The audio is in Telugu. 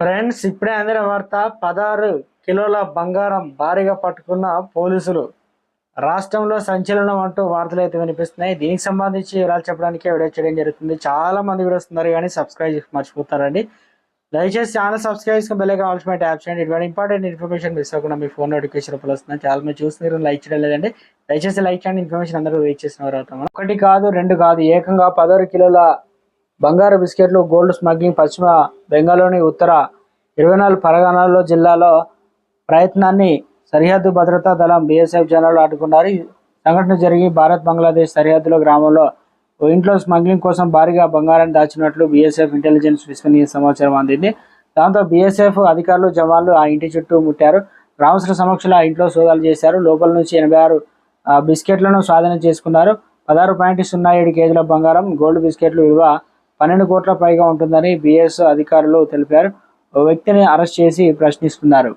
ఫ్రెండ్స్ ఇప్పుడే అందిన వార్త పదహారు కిలోల బంగారం భారీగా పట్టుకున్న పోలీసులు. రాష్ట్రంలో సంచలనం అంటూ వార్తలు అయితే వినిపిస్తున్నాయి. దీనికి సంబంధించి వివరాలు చెప్పడానికి వీడియో చేయడం జరుగుతుంది. చాలా మంది వీడియో వస్తున్నారు కానీ సబ్స్క్రైబ్ చేసి మర్చిపోతారండి. దయచేసి ఛానల్ సబ్స్క్రైబ్ చేసుకుని బెల్ కావాల్సి ట్యాప్ చేయండి. ఇటువంటి ఇంపార్టెంట్ ఇన్ఫర్మేషన్ మిస్ అవ్వకుండా మీ ఫోన్ నోటిఫికేషన్ రూపంలో వస్తుంది చాలా మంది చూస్తున్నారు లైక్ చేయడం లేదండి. దయచేసి లైక్ చేయండి. ఇన్ఫర్మేషన్ అందరూ వెయిట్ చేసిన వారు అవుతాం ఒకటి కాదు రెండు కాదు ఏకంగా పదహారు కిలోల బంగారు బిస్కెట్లు గోల్డ్ స్మగ్లింగ్ పశ్చిమ బెంగాల్లోని ఉత్తర ఇరవై నాలుగు పరగణాల్లో జిల్లాలో ప్రయత్నాన్ని సరిహద్దు భద్రతా దళం బీఎస్ఎఫ్ జనాలు అడ్డుకున్నారు ఈ సంఘటన జరిగి భారత్ బంగ్లాదేశ్ సరిహద్దులో గ్రామంలో ఓ ఇంట్లో స్మగ్లింగ్ కోసం భారీగా బంగారాన్ని దాచినట్లు బీఎస్ఎఫ్ ఇంటెలిజెన్స్ విశ్వనీయ సమాచారం అందింది. దాంతో బీఎస్ఎఫ్ అధికారులు జవాన్లు ఆ ఇంటి చుట్టూ ముట్టారు. గ్రామస్తుల సమక్షంలో ఆ ఇంట్లో సోదాలు చేశారు. లోపల నుంచి ఎనభై ఆరు ఆ, బిస్కెట్లను స్వాధీనం చేసుకున్నారు. పదహారు పాయింట్ సున్నా ఏడు కేజీల బంగారం గోల్డ్ బిస్కెట్లు విలువ పన్నెండు కోట్ల పైగా ఉంటుందని బిఎస్ అధికారులు తెలిపారు. ఓ వ్యక్తిని అరెస్ట్ చేసి ప్రశ్నిస్తున్నారు.